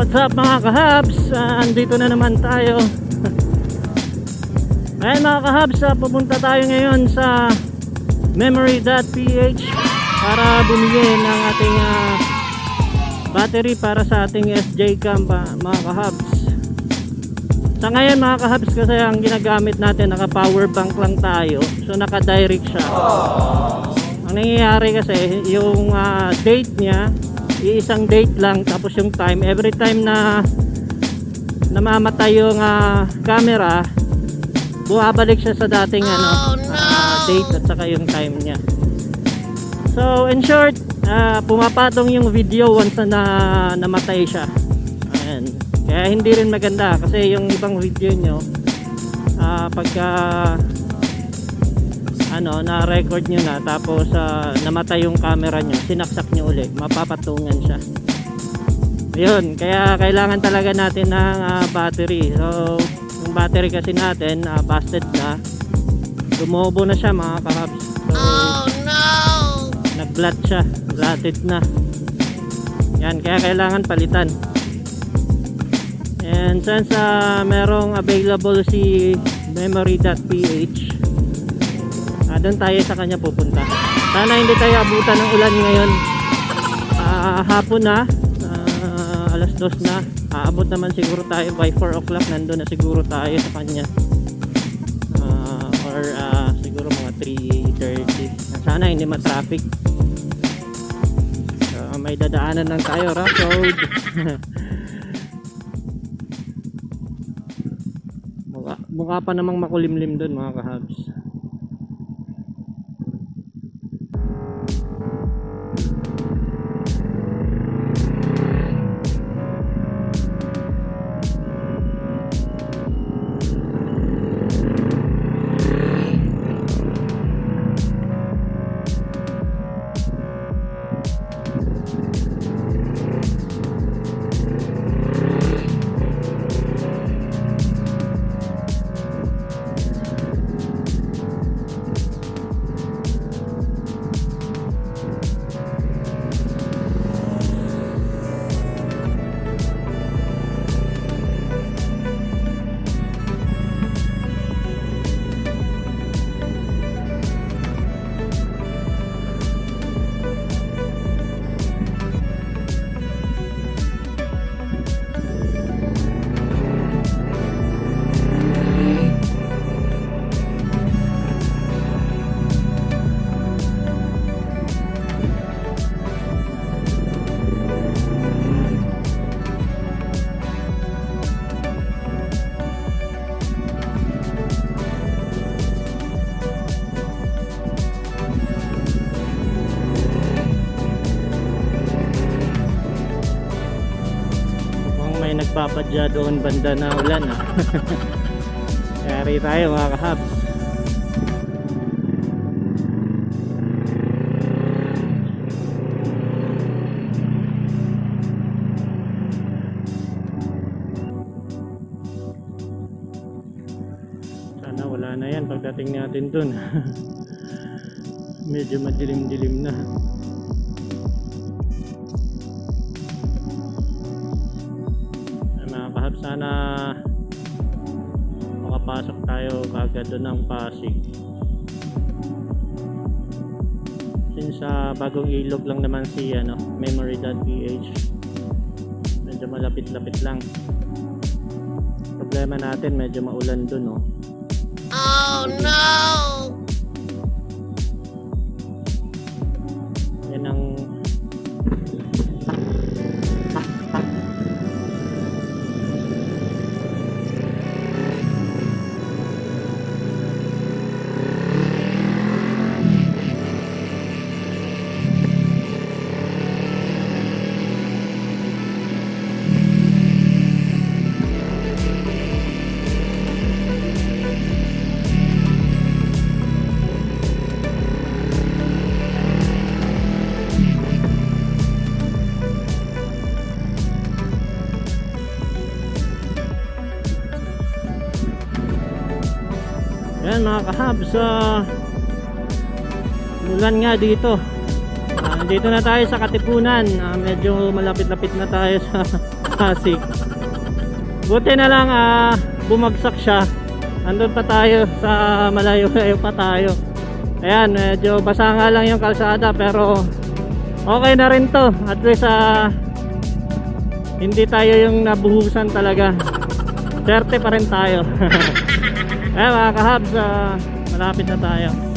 what's up mga kahabs? Ah, andito na naman tayo. Ayan mga kahabs, ah, pupunta tayo ngayon sa memory.ph para bumili ng ating ah, battery para sa ating SJ cam pa, mga kahabs. Sa ngayon mga kahabs kasi ang ginagamit natin naka power bank lang tayo. So naka direct siya. Ang nangyayari kasi yung ah, date niya iisang date lang tapos yung time every time na namamatay yung ah, camera bumabalik siya sa dating ano ah, date at saka yung time niya. So in short ah, pumapatong yung video once na na- namatay siya. Ayan. kaya hindi rin maganda kasi yung ibang video nyo ah, pagka ano, na-record nyo na tapos ah, namatay yung camera nyo, sinaksak nyo ulit, mapapatungan siya. Yun, kaya kailangan talaga natin ng ah, battery. So, yung battery kasi natin, ah, busted na. Lumobo na siya mga kahabs. So, nag-flat siya, flatted na. Yan, kaya kailangan palitan. And since ah, merong available si memory.ph Ah, doon tayo sa kanya pupunta. Sana hindi tayo abutan ng ulan ngayon. Ah, hapon na, ah, alas dos na. Aabot naman siguro tayo by 4 o'clock. Nandun na siguro tayo sa kanya. Ah, or ah, siguro mga 3.30. Sana hindi ma-traffic. So, may dadaanan lang tayo, rough road. mukha, mukha pa namang makulimlim doon mga kahabs. Nagpapadya doon banda na ulan ah. Kaya tayo mga kahabs. Sana wala na yan pagdating natin dun. Medyo madilim-dilim na. Sana makapasok tayo kagad doon ng Pasig since sa bagong ilog lang naman si ano, memory.ph medyo malapit-lapit lang problema natin medyo maulan doon oh. Oh no! Yan mga kahabs, uh, ulan nga dito. Ah, dito na tayo sa Katipunan. Ah, medyo malapit-lapit na tayo sa Pasig. Buti na lang ah, bumagsak siya. Andun pa tayo sa malayo-layo pa tayo. Ayan, medyo basa nga lang yung kalsada pero okay na rin to. At least ah, hindi tayo yung nabuhusan talaga. Swerte pa rin tayo. Ayan mga kahabs, ah, malapit na tayo.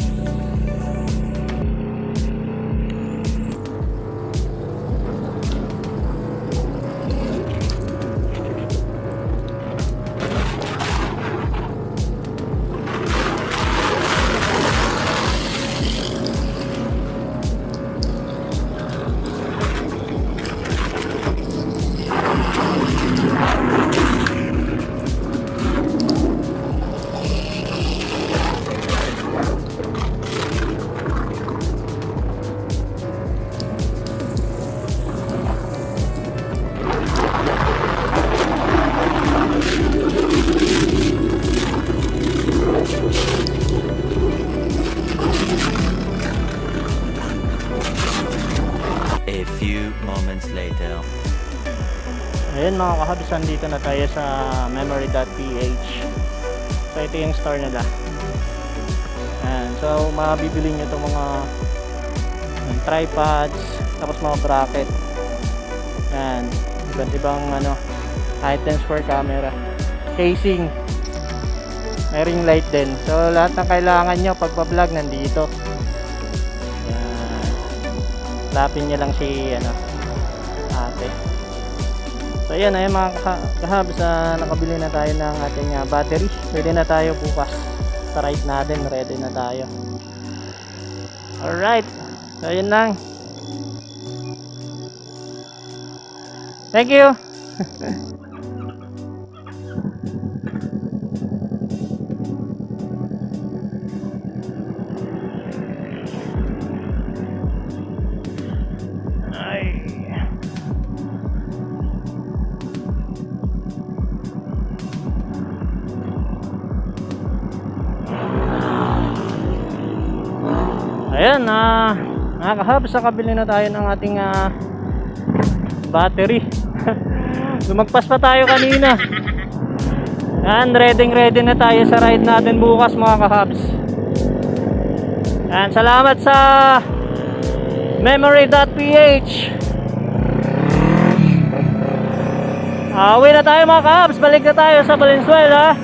Ayun mga kahabs, andito na tayo sa memory.ph. So ito yung store nila. Ayan, so mabibili nyo itong mga um, tripods, tapos mga bracket. Ayan, iba't ibang ano, items for camera. Casing. May ring light din. So lahat ng kailangan nyo pagpa-vlog nandito. Ayan. Lapin nyo lang si ano, ate. So ayan, ayun mga ka- kahabs, ah, nakabili na tayo ng ating ah, battery. Pwede na tayo bukas. Ride natin, ready na tayo. Alright, so ayun lang. Thank you! mga kahabs, nakabili na tayo ng ating ah, battery. Lumagpas pa tayo kanina. Ayan, ready ready na tayo sa ride natin bukas mga kahabs. Ayan, salamat sa memory.ph Ah, uwi na tayo mga kahabs, balik na tayo sa Valenzuela.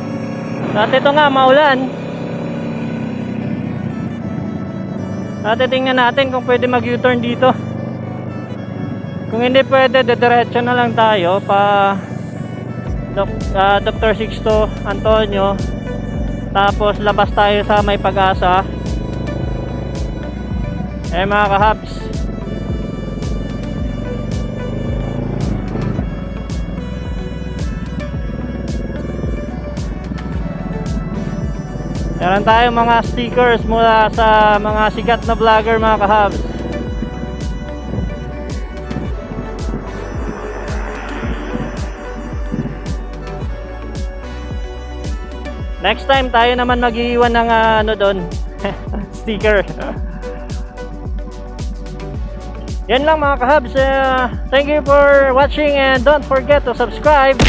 At ito nga, maulan. At tingnan natin kung pwede mag U-turn dito. Kung hindi pwede, dediretso na lang tayo pa Dok, ah, Dr. Sixto Antonio. Tapos labas tayo sa may pag-asa. Eh mga kahabs. Meron tayong mga stickers mula sa mga sikat na vlogger mga kahabs. Next time tayo naman mag-iwan ng ah, ano doon, sticker. Yan lang mga kahabs. Uh, thank you for watching and don't forget to subscribe.